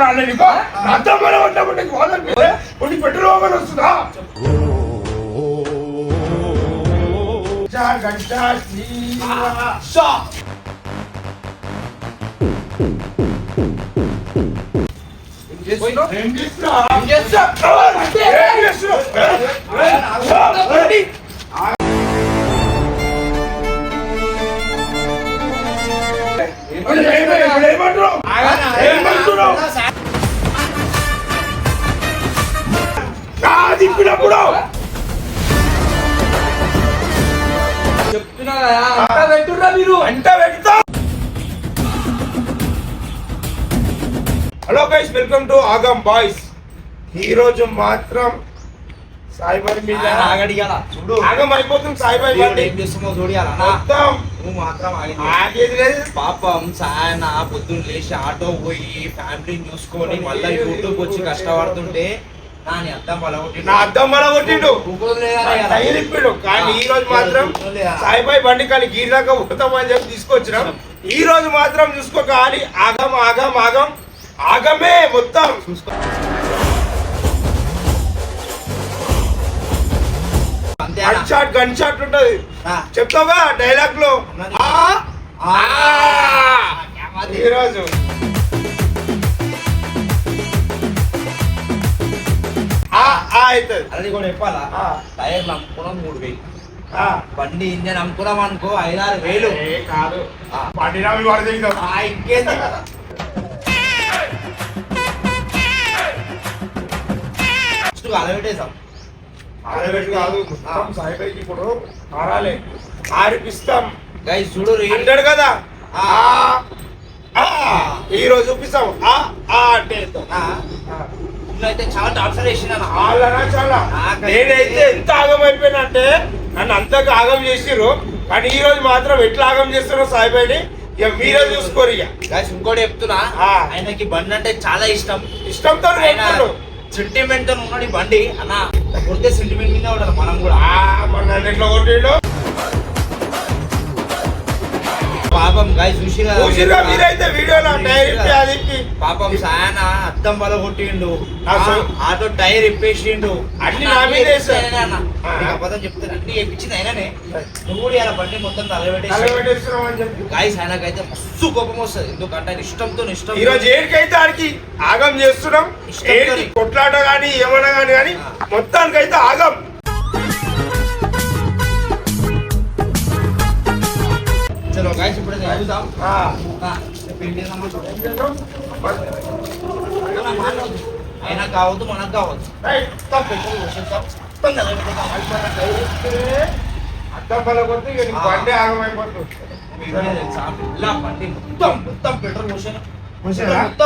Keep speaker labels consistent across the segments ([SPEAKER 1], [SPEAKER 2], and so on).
[SPEAKER 1] రాలే నీకు? అర్థం మన ఉన్నప్పుడు నీకు వాదన కొన్ని పెట్రోల్ రోగం వస్తుందా గంట ఏం చేస్తున్నావు? ఏం చేస్తున్నావు? ఇప్పుడు guys welcome to Aagam boys. ఈ రోజు మాత్రం సాయిబారి మీద
[SPEAKER 2] చూడు.
[SPEAKER 1] ఆగం అయిపోతుంది సాయిబారి మొత్తం
[SPEAKER 2] నువ్వు మాత్రం ఆగింది.
[SPEAKER 1] లేదు.
[SPEAKER 2] పాపం సాయన పొద్దున్న లేచి ఆటో పోయి ఫ్యామిలీని చూసుకొని మళ్ళీ యూట్యూబ్ వచ్చి కష్టపడుతుంటే నాని అర్థం పలగొట్టి
[SPEAKER 1] నా అద్దం? టైర్ ఇప్పిండు. కానీ ఈ రోజు మాత్రం సాయిబాయి బండి కానీ గీర్ దాకా పోతామని చెప్పి తీసుకొచ్చినాం. ఈ రోజు మాత్రం చూసుకోక ఆలి ఆగం ఆగం ఆగం. ఆగమే మొత్తం. గన్ షాట్ గన్ షాట్ ఉంటది. చెప్తావా డైలాగ్లో
[SPEAKER 2] ఉన్నది.
[SPEAKER 1] ఆ, ఆ. ఈ రోజు. ఆ ఆ అవుతుంది.
[SPEAKER 2] అది కూడా చెప్పాలా. టైర్లు అమ్ముకున్నాం మూడు వేలు.
[SPEAKER 1] ఆ.
[SPEAKER 2] బండి ఇంజన్ అమ్ముకున్నాం అనుకో ఐదారు వేలు.
[SPEAKER 1] కాదు.
[SPEAKER 2] ఇంకేంది?
[SPEAKER 1] కాదు మొత్తం ఇప్పుడు మారాలి.
[SPEAKER 2] చూడు
[SPEAKER 1] అంటాడు కదా. ఈ రోజు చూపిస్తాం. అంటే.
[SPEAKER 2] అయితే చాలా టార్చర్ వేసిన
[SPEAKER 1] వాళ్ళనా చాలా
[SPEAKER 2] నాకైతే-
[SPEAKER 1] నేనైతే ఎంత ఆగం అయిపోయినంటే నన్ను అంతగా ఆగం చేసిర్రు. కానీ ఈ రోజు మాత్రం ఎట్లా ఆగం చేస్తారో సాయిబాయిని ఇక మీరే చూసుకోరు ఇక.
[SPEAKER 2] ఇంకోటి చెప్తున్నా. ఆయనకి బండి అంటే చాలా ఇష్టం.
[SPEAKER 1] ఇష్టంతో.
[SPEAKER 2] సెంటిమెంట్తో ఉన్నాడు బండి. అన్న కొడితే సెంటిమెంట్ మీద ఉండాలి మనం కూడా.
[SPEAKER 1] ఆ, ఎట్లా కొట్టిండు.
[SPEAKER 2] పాపం గాయ చూసి
[SPEAKER 1] చూసిర్రా మీరైతే వీడియోలో టైర్ అది
[SPEAKER 2] పాపం సాయన అద్దం బల కొట్టిండు. ఆటో టైర్ ఇప్పేసిండు.
[SPEAKER 1] అన్ని నా మీద
[SPEAKER 2] అబద్ధం చెప్తాను. అన్ని ఇప్పించింది ఆయననే. నువ్వు కూడా ఇలా బండి మొత్తం తలబెట్టేసి
[SPEAKER 1] తలపెట్టేస్తున్నాం అని చెప్పి.
[SPEAKER 2] గాయస్ ఆయనకైతే మస్తు కోపం వస్తుంది. ఎందుకంటే ఇష్టంతో ఇష్టం
[SPEAKER 1] ఈ రోజు ఏడికైతే ఆడికి ఆగం చేస్తున్నాం. కొట్లాట గాని ఏమన్నా గాని కానీ
[SPEAKER 2] ఆ.
[SPEAKER 1] మొత్తానికైతే ఆగం.
[SPEAKER 2] ఇప్పుడు చూద్దాం
[SPEAKER 1] ఆ.
[SPEAKER 2] మనం మాట్లాడొద్దు. ఆయనకు కావద్దు మనకు కావద్దు.
[SPEAKER 1] రైట్.
[SPEAKER 2] మొత్తం పెట్రోల్
[SPEAKER 1] పల ఇక నీకు. బండి
[SPEAKER 2] బండి మొత్తం మొత్తం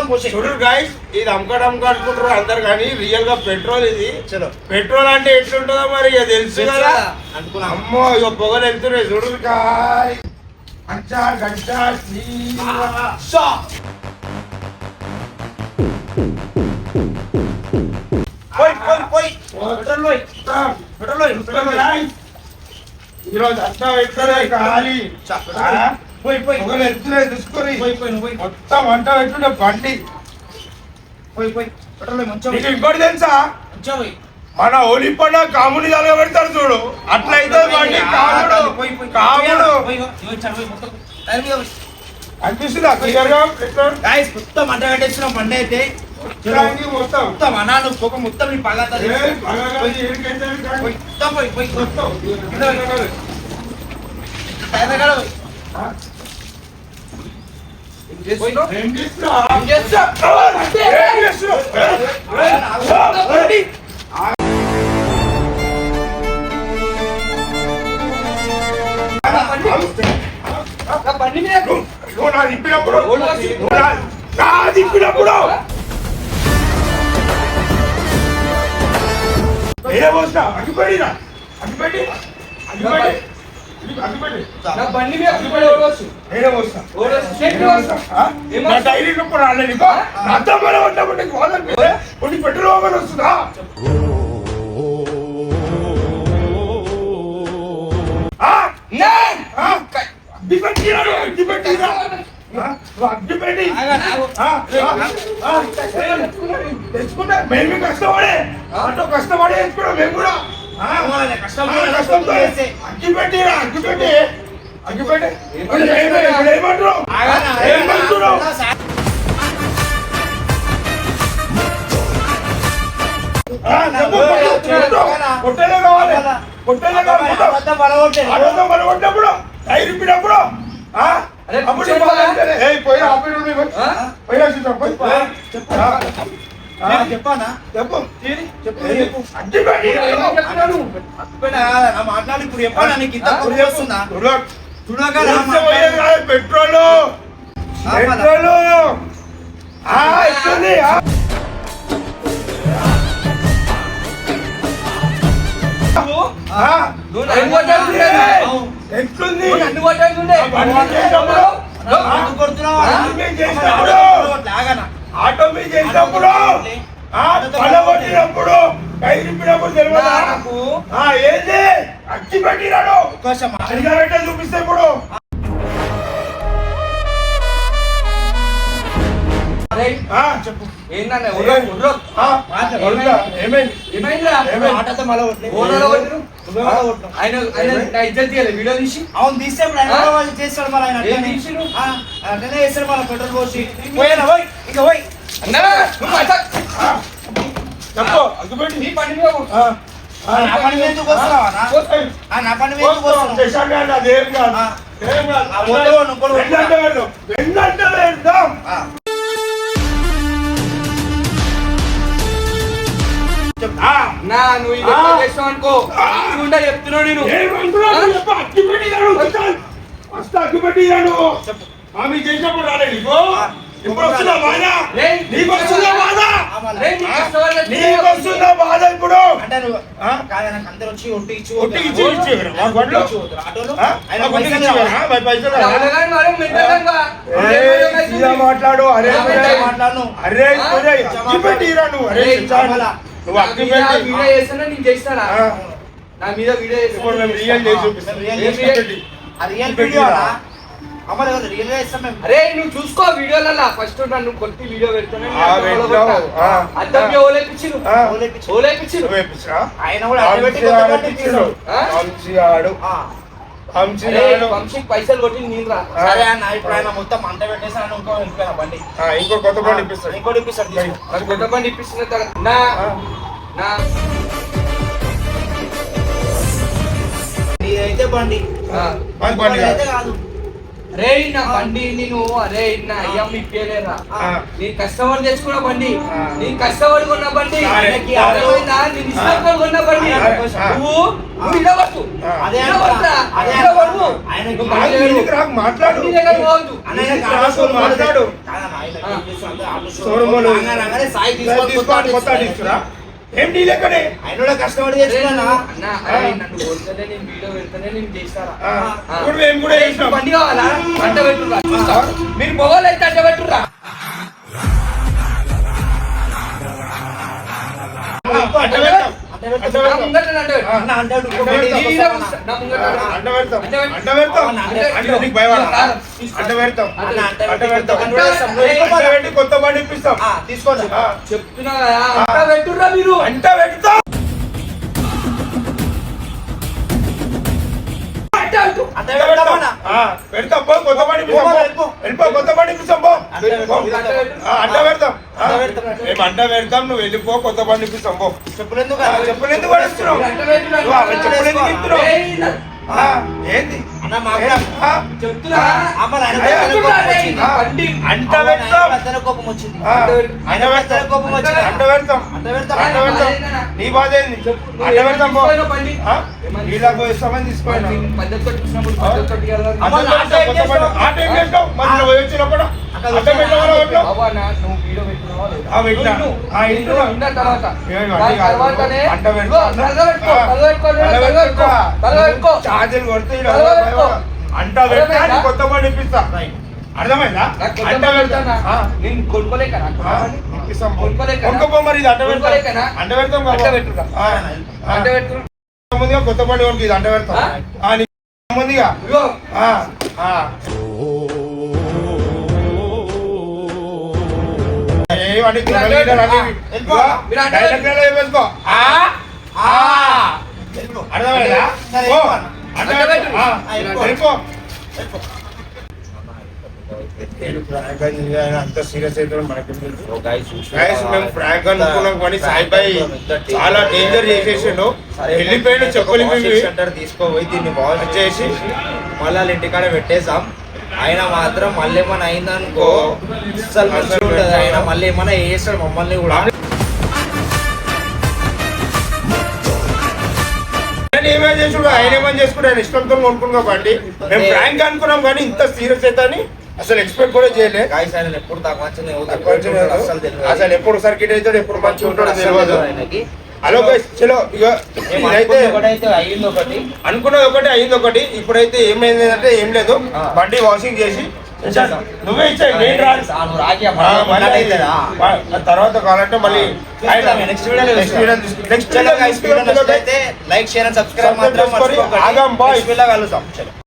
[SPEAKER 2] పోసాను?
[SPEAKER 1] చూడు ఇది అమ్మకడం అందరు కానీ రియల్గా పెట్రోల్ ఇది.
[SPEAKER 2] చలో.
[SPEAKER 1] పెట్రోల్ అంటే ఎట్లుంటుందో మరి ఇక తెలుసు కదా. అమ్మో ఇక పొగలు వెళ్తున్నాయి చూడు గాయ్ గంట గంట
[SPEAKER 2] షా. పోయ్ పోయ్ పోయ్ పెట్రోల్ పోయ్ పెట్రోల్
[SPEAKER 1] ఈరోజు అంతా పెట్టుకునే ఖాళీ
[SPEAKER 2] పోయి పోయి
[SPEAKER 1] ఒకరు ఎత్తులే
[SPEAKER 2] పోయ్ పోయి పోయి పోయి
[SPEAKER 1] మొత్తం వంట పెట్టుండే బండి
[SPEAKER 2] పోయి పోయి పెట్రోల్ పోయ్ మంచిగా
[SPEAKER 1] ఇంకోటి తెలుసా
[SPEAKER 2] మంచిగా పోయి
[SPEAKER 1] మన హోలీ పండుగ కాముడి తలగా పెడతారు చూడు అట్లయితే కాముడు కాముడు అనిపిస్తుందా
[SPEAKER 2] గాయస్ మొత్తం అయితే
[SPEAKER 1] మొత్తం
[SPEAKER 2] అనాలు పొగ మొత్తం
[SPEAKER 1] ఏ,
[SPEAKER 2] మొత్తం పోయి పోయి? బండి మీద
[SPEAKER 1] నువ్వు- నా తిప్పినప్పుడు నా- తిప్పినప్పుడు నేనే పోస్తా అగ్గిపెట్టి అగ్గిపెట్టి అగ్గిపెట్టి ఆ? పెట్రోల్ వస్తుందా ఆ? మేము కష్టపడే ఆటో కష్టపడి వేసుకున్నాం మేము కూడా కష్టంతో. అగ్గి పెట్టి అగ్గి పెట్టి అగ్గి పెట్టి. పొట్టేలే కావాలి పొట్టేలే కావాలి
[SPEAKER 2] అబద్ధం పడగొట్టే.
[SPEAKER 3] అరే,
[SPEAKER 1] అప్పుడు
[SPEAKER 3] కూర్చోండి
[SPEAKER 1] బాగా
[SPEAKER 3] బాగా.
[SPEAKER 1] అంటేనే, ఏయ్, పోయిరా, ఆపేడు నువ్వు పోయి.
[SPEAKER 3] ఆ?
[SPEAKER 1] పోయిరా, చూద్దాం, పోయి.
[SPEAKER 2] చెప్పు.
[SPEAKER 1] ఆ. ఆ,
[SPEAKER 2] నేను చెప్పానా
[SPEAKER 1] చెప్పు
[SPEAKER 2] చెప్పు
[SPEAKER 1] ఏం చెప్పు? అగ్గి పెట్టి
[SPEAKER 3] ఏం చెప్తున్నావు?
[SPEAKER 2] అప్పుడే కాదా, నా మాట్లాడి ఇప్పుడు చెప్పానా నీకు ఇంత
[SPEAKER 3] ఆ?
[SPEAKER 2] గురి వస్తుందా
[SPEAKER 1] చూడు.
[SPEAKER 2] చూడగా నా
[SPEAKER 1] చూస్తే పోయేది
[SPEAKER 2] మాట్లాడి-
[SPEAKER 1] కాదు, పెట్రోలు. పెట్రోలు ఎట్లుంది
[SPEAKER 3] నువ్వు.
[SPEAKER 1] ఎట్లుంది
[SPEAKER 3] నన్ను.
[SPEAKER 2] ఆగనా?
[SPEAKER 1] ఆటో మీద చేసినప్పుడు? పడగొట్టినప్పుడు టైర్ ఇప్పినప్పుడు తెలియదా? ఏంది? అగ్గి పెట్టినాడు. చూపిస్తే ఇప్పుడు.
[SPEAKER 3] వీడియో తీసి.
[SPEAKER 2] అవును తీస్తే చేస్తాడు మరి ఆయన అట్లనే. చేస్తాడు మళ్ళీ పెట్రోల్ పోసి. పోయినా పోయి ఇంకా పోయి.
[SPEAKER 1] చెప్పు. అగ్గి పెట్టి
[SPEAKER 3] నీ పని మీద
[SPEAKER 2] నా పని మీద ఎందుకు వస్తున్నావా నా? పని మీద ఎందుకు. వస్తున్నావు?
[SPEAKER 1] ఏం కాదు. ఏం కాదు.
[SPEAKER 3] నా నువ్వు ఇది. చేస్తావు అనుకో. ఉంటా చెప్తున్నావు నేను.
[SPEAKER 1] ఆమె చేసినప్పుడు ఇప్పుడు వస్తుందా బాధ. నీకు వస్తుందా బాధ?
[SPEAKER 3] నీకు
[SPEAKER 1] వస్తుందా బాధ ఇప్పుడు?
[SPEAKER 2] అంటే నువ్వు అందరు వచ్చి ఒట్టి ఇచ్చి
[SPEAKER 1] ఇచ్చి ఇచ్చి
[SPEAKER 2] పైసలు
[SPEAKER 1] మాట్లాడు అరే
[SPEAKER 3] ఆ,
[SPEAKER 1] ఒరేయ్.
[SPEAKER 3] మెంటల్
[SPEAKER 2] మాట్లాడను
[SPEAKER 1] అరే పెట్టిరా నువ్వు? అరే. నువ్వు అగ్గి
[SPEAKER 3] వీడియో నేను చేస్తానా. నా మీద వీడియో
[SPEAKER 1] ఇప్పుడు మేము
[SPEAKER 3] చేస్తాను
[SPEAKER 1] రియల్ చేసి
[SPEAKER 2] రియల్ వీడియో రియల్ మేము.
[SPEAKER 3] అరే నువ్వు చూసుకో వీడియోలలో. ఫస్ట్ నన్ను కొట్టి వీడియో పెడుతున్నా
[SPEAKER 1] ఆ, పెట్టావు. ఆ.
[SPEAKER 3] అద్దం ఓలేపించిరు. ఓలేపించిరు?
[SPEAKER 2] ఆయన కూడా
[SPEAKER 1] ఆడు.
[SPEAKER 3] వంశీకి పైసలు కొట్టి నేను రా.
[SPEAKER 2] సరే అన్న ఇప్పుడు ఆయన మొత్తం మంట పెట్టేసి ఆయన ఇంకో వెళ్ళిపోయిన బండి
[SPEAKER 1] ఇంకో కొత్త బండి ఇప్పిస్తాడు
[SPEAKER 2] ఇంకోటి.
[SPEAKER 3] నాకు కొత్త బండి ఇప్పిస్తున్న తర్వాత నా
[SPEAKER 1] ఆ.
[SPEAKER 3] నా
[SPEAKER 2] నీదైతే బండి. అయితే కాదు
[SPEAKER 3] అరే నా బండి నేను అరే నా అయ్యమ్మ ఇప్పలేరా. నీ కష్టపడి తెచ్చుకున్న బండి. నీ కష్టపడి కొన్న బండి. నీకు అర్థమైందా? నేను కొన్న బండి. నువ్వు.
[SPEAKER 2] అదే. అదే
[SPEAKER 1] మాట్లాడు.
[SPEAKER 2] సాయి తీసుకోవాలి,
[SPEAKER 1] ఏం డీల్ ఎక్కడే?
[SPEAKER 2] ఆయన కూడా కష్టపడి
[SPEAKER 3] అరే
[SPEAKER 2] తెచ్చుకున్నా
[SPEAKER 3] అన్న, అరే నన్ను కొడితేనే నేను వీడియో పెడితేనే నేను చేస్తారా?
[SPEAKER 1] ఆ,
[SPEAKER 3] ఆ.
[SPEAKER 1] ఇప్పుడు మేము కూడా చేసినాం.
[SPEAKER 3] బండి కావాలా? అంట పెట్టుర్రా చూస్తా. మీరు అయితే అంట పెట్టుర్రా
[SPEAKER 1] అడ్డ
[SPEAKER 2] కొత్త బండి
[SPEAKER 1] కొత్త ఇప్పిస్తాం
[SPEAKER 2] తీసుకోండి
[SPEAKER 3] చెప్తున్నా అంట పెట్టుర్రా మీరు
[SPEAKER 1] అంట పెడతాం పెడతాం పో కొత్త బండి పో.
[SPEAKER 2] వెళ్ళిపో.
[SPEAKER 1] కొత్త బండి ఇప్పిస్తాం పో
[SPEAKER 2] అంట
[SPEAKER 1] అడ్డ పెడతాం. మేము అంట పెడతాం నువ్వు వెళ్ళిపో కొత్త బండి ఇప్పిస్తాం పో
[SPEAKER 2] చెప్పులు ఎందుకు
[SPEAKER 1] ఆ,
[SPEAKER 2] అన్న?
[SPEAKER 1] చెప్పులు ఎందుకు పడేస్తున్నావు
[SPEAKER 3] అంట పెట్టుర్రా.
[SPEAKER 1] నువ్వు ఆ చెప్పులు ఎందుకు ఇస్తున్నావు
[SPEAKER 3] ఏయ్, నా-
[SPEAKER 1] ఆ, ఏంది?
[SPEAKER 2] అన్న మా కూడా
[SPEAKER 1] ఆ,
[SPEAKER 3] చెప్తున్నా?
[SPEAKER 2] అమ్మ ఆయన
[SPEAKER 1] అయ్యా,
[SPEAKER 2] పెద్దల
[SPEAKER 3] చెప్తున్నా
[SPEAKER 2] కోపం
[SPEAKER 3] రే,
[SPEAKER 2] వచ్చింది.
[SPEAKER 3] నా బండి.
[SPEAKER 1] అంట పెడతాం.
[SPEAKER 2] కోపం వచ్చింది.
[SPEAKER 3] అంట పెడతాం.
[SPEAKER 2] కోపం వచ్చింది.
[SPEAKER 1] అంట పెడతాం.
[SPEAKER 2] అంట పెడతాం.
[SPEAKER 1] అంట పెడతాం. నీ బాధ ఏంది? అంట పెడతాం పో? వీళ్ళకు ఇస్తామని అమ్మ, ఆట ఏం చేస్తావు? మరి నువ్వు వచ్చినప్పుడు
[SPEAKER 3] వీడియో పెట్టుకున్నావా లేదా?
[SPEAKER 1] ఆ, పెట్టినా.
[SPEAKER 3] నువ్వు
[SPEAKER 1] ఆ,
[SPEAKER 3] విను.
[SPEAKER 1] ఇంటున్నా.
[SPEAKER 3] విన్న తర్వాత
[SPEAKER 1] ఏం
[SPEAKER 3] దాని
[SPEAKER 1] అడ్డి కాదు.
[SPEAKER 3] తర్వాతనే
[SPEAKER 1] అంట
[SPEAKER 3] పెట్టుకో. తల
[SPEAKER 1] తల.
[SPEAKER 3] తల
[SPEAKER 1] కొడితే. అంట పెట్టా? కొత్త ఇప్పిస్తా అర్థమైందా అంట.
[SPEAKER 3] నేను కొనుక్కోలేక
[SPEAKER 1] మరి ఇది అంట పెడతాం? అంట పెడతాం.
[SPEAKER 3] అంట
[SPEAKER 1] ముందుగా కొత్త ఇది అంట పెడతాం ముందుగా ఇవన్నీ తొడలు గిడలు అన్నీ
[SPEAKER 2] వెళ్ళిపో.
[SPEAKER 3] మీరు అంటే-
[SPEAKER 1] డైలాగ్ డైలాగ్ వేసుకో. ఆ ఆ. అర్థమైందా?
[SPEAKER 2] సరే,
[SPEAKER 1] ఓ,
[SPEAKER 2] వెళ్ళిపో.
[SPEAKER 1] అర్థమైందా? ఆ,
[SPEAKER 2] ఆ, వెళ్ళిపో.
[SPEAKER 1] వెళ్ళిపో. నేను ఫ్రాంక్ అని ఆయన అంత సీరియస్ అయితే మనకి తెలుసు. మేము ఫ్రాంక్ అనుకున్నాం కానీ
[SPEAKER 2] ఎంత
[SPEAKER 1] సాయి బాయ్
[SPEAKER 2] ఎంత
[SPEAKER 1] చాలా డేంజర్ చేసేసిండు వెళ్ళిపోయాడు చెప్పులు ఇవి
[SPEAKER 2] సెంటర్ తీసుకోపోయి దీన్ని వాష్
[SPEAKER 1] చేసి
[SPEAKER 2] చేసి మళ్ళీ వాళ్ళ ఇంటికాడ పెట్టేసాం ఆయన మాత్రం మళ్ళీ ఏమైనా అయిందనుకో అసలు మంచిగా ఉంటుంది. ఆయన మళ్ళీ ఏమైనా వేస్తాడు మమ్మల్ని కూడా.
[SPEAKER 1] ఆయన ఏమేం చేసుడు? ఆయన ఏమని చేసుకుంటే ఆయన ఇష్టంతో కొనుక్కున్నాం కాబట్టి మేము
[SPEAKER 2] అదే.
[SPEAKER 1] ఫ్రాంక్ అనుకున్నాం కానీ ఇంత సీరియస్ అయితే అని అసలు ఎక్స్పెక్ట్ కూడా చేయలే.
[SPEAKER 2] గాయస్ ఆయన ఎప్పుడు తక్కువ. అసలు
[SPEAKER 1] ఎప్పుడు సర్కిట్ అవుతాడు ఎప్పుడు మంచిగా ఉంటాడో తెలియదు.
[SPEAKER 2] ఆయనకి.
[SPEAKER 1] హలో గైస్ చలో ఇక ఇదైతే
[SPEAKER 2] అనుకున్నది ఒకటి.
[SPEAKER 1] అనుకున్నది ఒకటి అయింది ఒకటి. ఇప్పుడైతే ఏమైంది అంటే ఏం లేదు. బండి వాషింగ్ చేసి. నువ్వే ఇచ్చాయి తర్వాత కావాలంటే మళ్ళీ next next
[SPEAKER 2] like share and subscribe మాత్రం
[SPEAKER 1] ఆగం,
[SPEAKER 2] కలుద్దాం. చలో